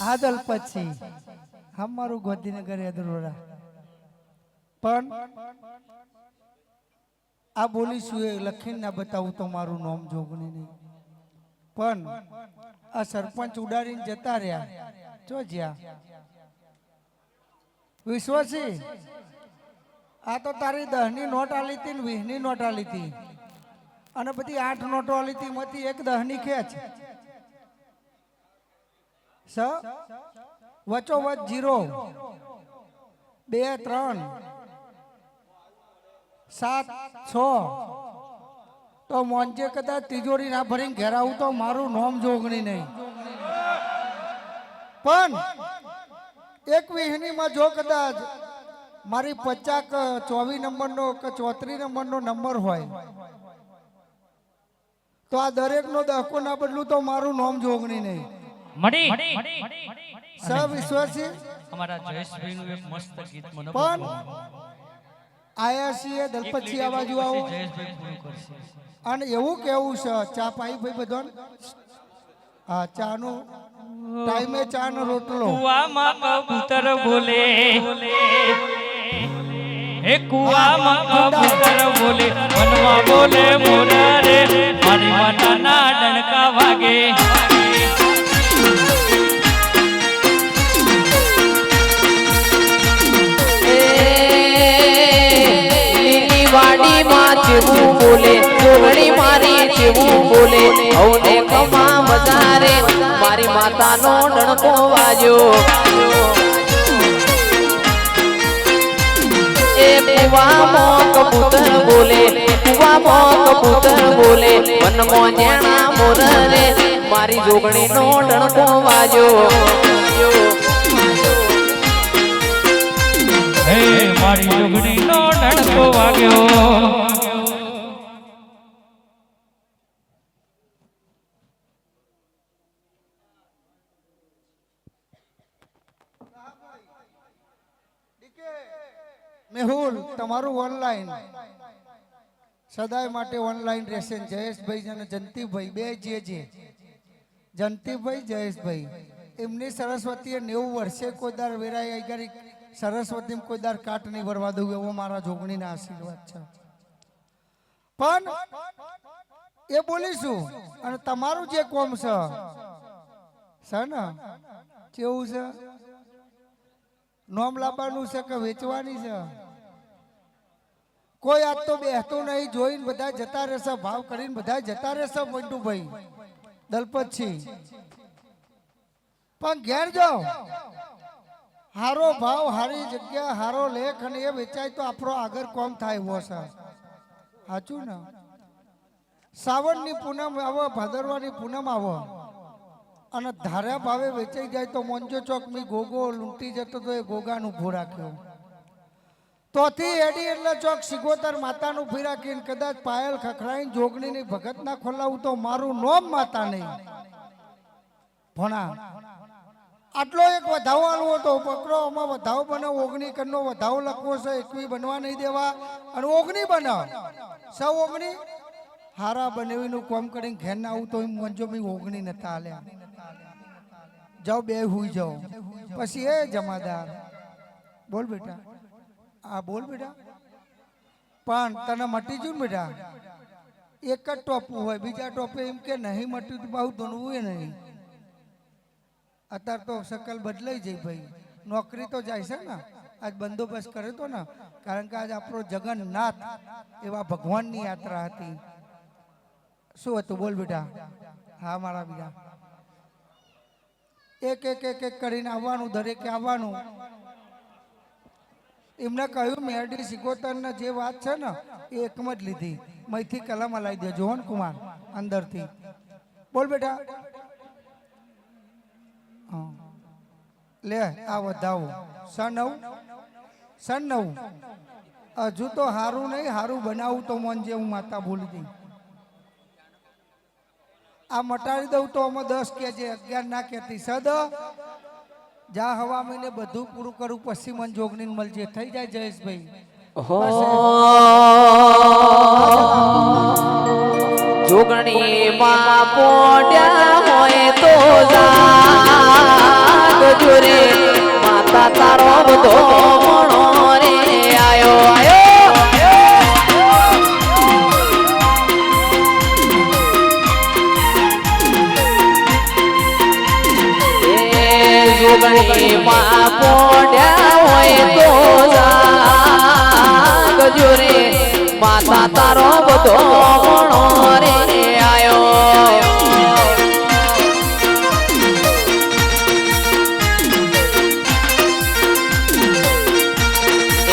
આદલ પછી અમારું ગોધીનગર યાદરોડા પણ આ બોલીશું એ લખીને ના બતાવું તો મારું નામ જોગણી નહીં. પણ આ સરપંચ ઉડાડીને જતા રહ્યા. જો જ્યાં. વિશ્વાસી, આ તો તારી દહની નોટ આલી હતી ને વીસની નોટ આલી હતી અને બધી આઠ નોટો આલી હતી મતી એક દહની ખેંચ. સ, વચોવચ જીરો. બે, ત્રણ. સાત, છ. તો મોંજે કદાચ તિજોરી ના ભરીને ઘેર આવું તો મારું નોમ જોગણી નહીં. પણ એક વિહનીમાં જો કદાચ મારી પચાક, ચોવીસ નંબરનો કે ચોત્રીસ નંબરનો નંબર હોય, તો આ દરેકનો દહકો ના બદલું તો મારું નોમ જોગણી નહીં. મળી. સ વિશ્વાસી અમારા જયેશભાઈનું એક મસ્ત ગીત મને પણ. આયા છીએ દલપતથી આ બાજુ આવો જયેશભાઈ અને એવું કેવું છે ચા પાઈ ભાઈ બધો હા ચાનું ટાઈમે ચા નો રોટલો કુવામાં કબૂતર બોલે. હે કુવામાં કબૂતર બોલે. મનમાં બોલે મોરા રે. મારી માતાના ડણકા વાગે. જેવું બોલે જોગણી મારી જેવું બોલે. હવને કમા વધારે, મારી માતાનો ડણકો વાજ્યો એ કુવામાં કબૂતર બોલે કુવામાં કબૂતર બોલે. મનમાં જેણા મોર રે મારી જોગણીનો ડણકો વાજ્યો હે, મારી જોગણીનો ડણકો વાગ્યો. મેહુલ, તમારું ઓનલાઈન સદાય માટે ઓનલાઈન રહેશે. જયેશભાઈ અને જંતીભાઈ, બે જે જે. જંતીભાઈ, જયેશભાઈ. એમની સરસ્વતીએ નેવું વર્ષે કોઈ દાર વેરાય આગળ સરસ્વતી કોઈ દાર કાટ નહીં ભરવા દઉં એવો મારા જોગણીના આશીર્વાદ છે. પણ એ બોલીશું, અને તમારું જે કોમ છે છે ને? કેવું છે? નોમ લાવવાનું છે કે વેચવાની છે? કોઈ આજ તો બેહતું નહીં, જોઈને બધા જતા રહેશે, ભાવ કરીને બધા જતા રહેશે મોન્ટુભાઈ દલપતસિંહ. પણ ઘેર જાઓ હારો ભાવ, હારી જગ્યા, હારો લેખ અને એ વેચાય તો આપણો આગળ કોમ થાય એવો છે. સાચું ને? સાવણની પૂનમ આવો, ભાદરવાની પૂનમ આવો. અને ધાર્યા ભાવે વેચાઈ જાય તો મોંજો ચોક મી ગોગો લૂંટી જતો તો એ ગોગાનું ઊભો રાખ્યો. તોથી એડી એટલે ચોક સિગોતર માતાનું ફી રાખીને કદાચ પાયલ ખખડાઈને જોગણીની ભગત ના ખોલાવું તો મારું નોમ માતા નહીં. ભણા, આટલો એક વધાવો આલવો હતો પકડો આમાં વધાવો બનાવ ઓગણી કરનો વધાવો લખવો છે, એકવી બનવા નહીં દેવા, અને ઓગણી બનાવ સૌ ઓગણી? હારા બનેવીનું કોમ કરીને ઘેર ના આવું તો મંજો મેં ઓગણી નતા આલ્યા જાઓ બે હુઈ જાઓ. પછી એ જમાદાર. બોલ બેટા. આ બોલ બેટા. પણ તને મટી જુ ને બેટા? એક જ ટોપું હોય બીજા ટોપે એમ કે નહીં મટ્યું તો બહુ ધૂણવું એ નહીં. અત્યારે તો શકલ બદલાઈ જઈ ભાઈ. નોકરી તો જાય છે ને. આજ બંદોબસ્ત કર્યો તો ને. કારણ કે આજ આપણો જગન્નાથ એવા ભગવાનની યાત્રા હતી. શું હતું? બોલ બેટા. હા મારા બીજા એક એક એક એક કરીને આવવાનું, દરેકે આવવાનું. એમને કહ્યું મેરડી સિકોતરના જે વાત છે ને, એ એકમ જ લીધી. મૈથી કલમ હલાવી દે જોહન કુમાર, અંદરથી. બોલ બેટા. લે, આ વધાવો. સ નવ. સ નવ. હજુ તો હારું નહીં, હારું બનાવું તો મન જે હું માતા ભૂલી દઈ આ મટાડી દઉં તો અમે દસ કે છે અગિયાર ના કેતી સદ જા હવા મહિને બધું પૂરું કરું પછી મન જોગણી મળજે. થઈ જાય જયેશભાઈ. જોગણી માં પોડ્યા હોય તો જા. માતા તારો બધો મણો રે. આયો આયો. માતા તારો બધો મણો રે આયો?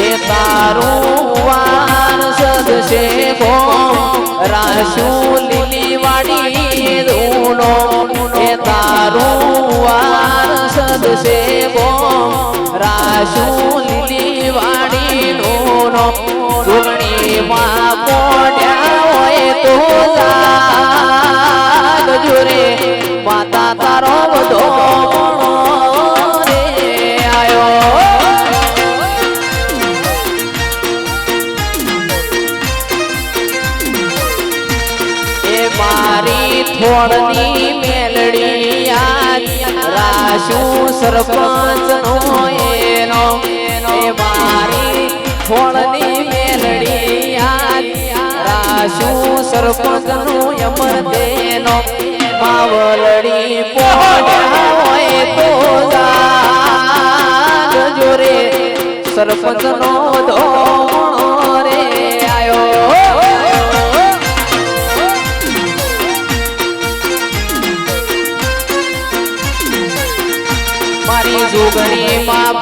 એ તારું વાન સદશે ભોમ રાશુ લીલી વાડી ધૂનો એ તારું માં માતા તારો બધો મારી થોડની મેલડી આજ, રાશુ સરપંચ નો એનો મારી થોડની મેલડી આજ રાશુ સરપંચ નો અમર દેનો માવલડી પોડ્યા હોય તો જાગજો રે. સરપંચ નો ધોણો રે આયો. મારી જોગણી માં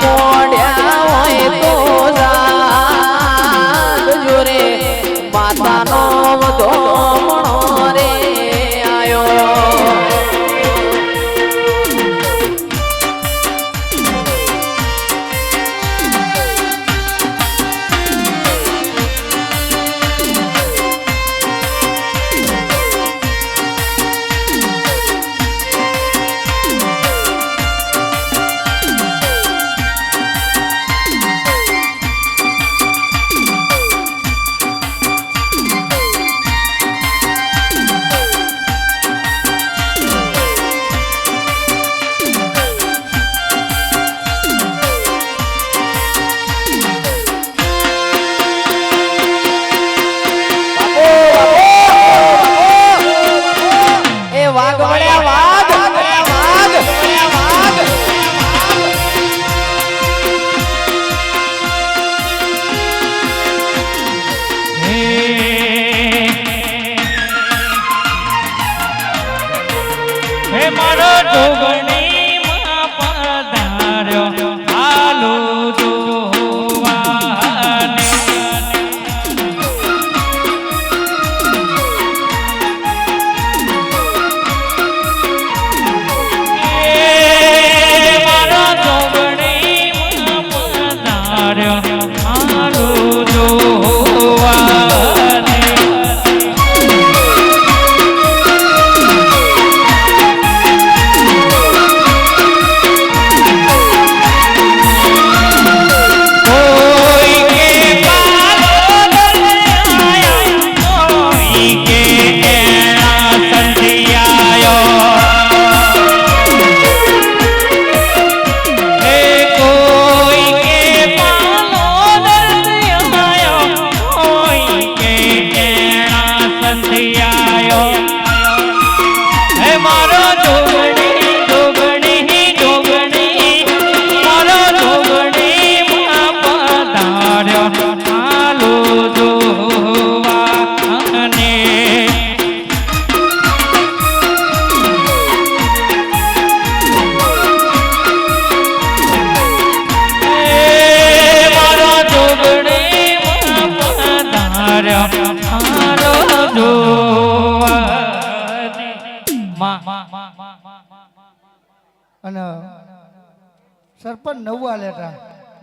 સરપંચ નવું લેતા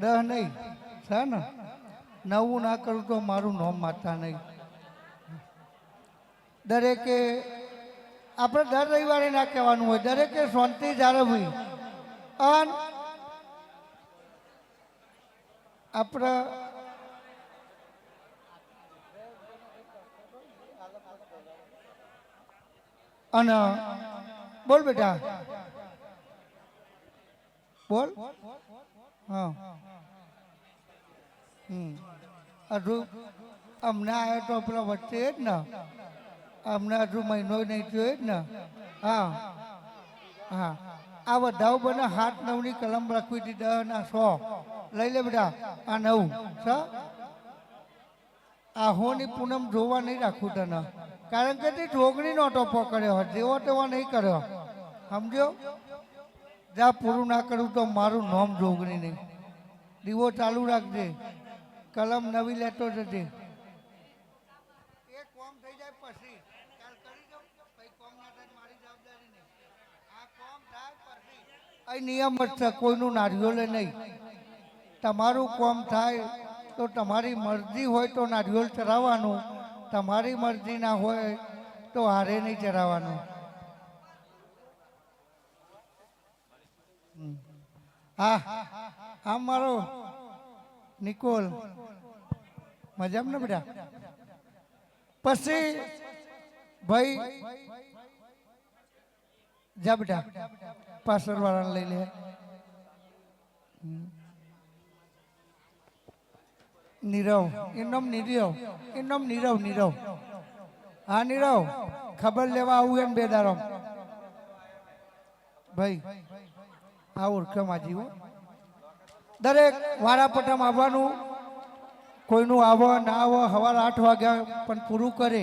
દહ નહીં. છે ને? નવું ના કરું તો મારું નોમ માતા નહીં. દરેકે, આપણે દર રવિવારે ના કહેવાનું હોય. દરેકે શાંતિ જાળવવી અન આપણે અને બોલ બેટા. બોલ. હા. હમ. હજુ હમણાં આવ્યો તો પેલો વચ્ચે જ ને. હમણાં હજુ મહિનો નહીં થયો જ ને. હા. હા. આ બધા બને હાથ નવની કલમ રાખવી હતી દહ ના સો. લઈ લે બેટા, આ નવ. આ હોની પૂનમ જોવા નહીં રાખું તને. કારણ કે તે ઢોકળીનો ટોપો કર્યો જેવો તેવો નહીં કર્યો. સમજો જ્યાં પૂરું ના કરું તો મારું નામ જોગણી નહીં. દીવો ચાલુ રાખજે. કલમ નવી લેતો જજે. અહીં નિયમ જ છે કોઈનું નારિયોલે નહીં. તમારું કોમ થાય તો તમારી મરજી હોય તો નારિયોલ ચરાવવાનું. તમારી મરજી ના હોય તો હારે નહીં ચરાવવાનું. હા હા મારો નિકોલ. મજામાં ને બધા પછી ભાઈ, જા બેટા પાછળ વાળાને લઈ લે. નીરવ એનું નીરવ એનું નીરવ નીરવ. હા, નીરવ, ખબર લેવા આવું એમ બે દારો ભાઈ આ ઓળખમાં હો દરેક વારાપટમ આવવાનું, કોઈનું આવો ના આવો સવાર આઠ વાગ્યા પણ પૂરું કરે.